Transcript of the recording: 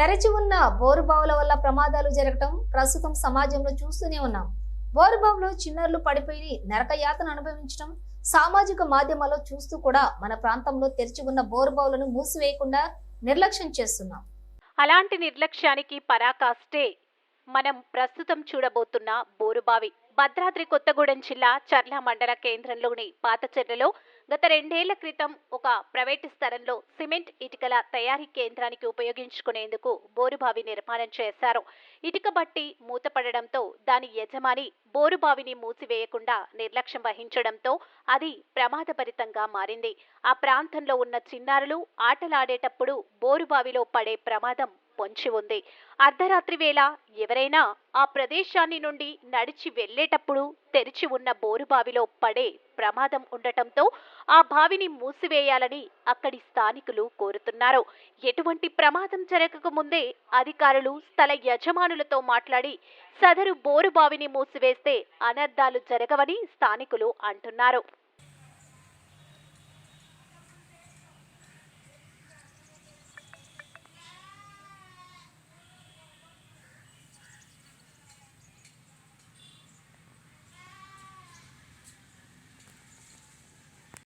తెరచి ఉన్న బోరుబావుల వల్ల ప్రమాదాలు జరగటం ప్రస్తుతం సమాజంలో చూస్తూనే ఉన్నాం. బోరుబావులో చిన్నారులు పడిపోయి నరకయాతన అనుభవించడం సామాజిక మాధ్యమాల్లో చూస్తూ కూడా మన ప్రాంతంలో తెరిచి ఉన్న బోరుబావులను మూసివేయకుండా నిర్లక్ష్యం చేస్తున్నాం. అలాంటి నిర్లక్ష్యానికి పరాకాష్టే మనం ప్రస్తుతం చూడబోతున్న బోరుబావి భద్రాద్రి కొత్తగూడెం జిల్లా చర్ల మండల కేంద్రంలోని పాతచెర్లలో గత రెండేళ్ళ క్రితం ఒక ప్రైవేటు స్థలంలో సిమెంట్ ఇటుకల తయారీ కేంద్రానికి ఉపయోగించుకునేందుకు బోరుబావి నిర్మాణం చేశారు. ఇటుక బట్టి మూతపడడంతో దాని యజమాని బోరుబావిని మూసివేయకుండా నిర్లక్ష్యం వహించడంతో అది ప్రమాదభరితంగా మారింది. ఆ ప్రాంతంలో ఉన్న చిన్నారులు ఆటలాడేటప్పుడు బోరుబావిలో పడే ప్రమాదం పొంచి ఉంది. అర్ధరాత్రి వేళ ఎవరైనా ఆ ప్రదేశాన్ని నుండి నడిచి వెళ్ళేటప్పుడు తెరిచి ఉన్న బోరుబావిలో పడే ప్రమాదం ఉండటంతో ఆ బావిని మూసివేయాలని అక్కడి స్థానికులు కోరుతున్నారు. ఎటువంటి ప్రమాదం జరగక ముందే అధికారులు స్థల యజమానులతో మాట్లాడి సదరు బోరుబావిని మూసివేస్తే అనర్థాలు జరగవని స్థానికులు అంటున్నారు.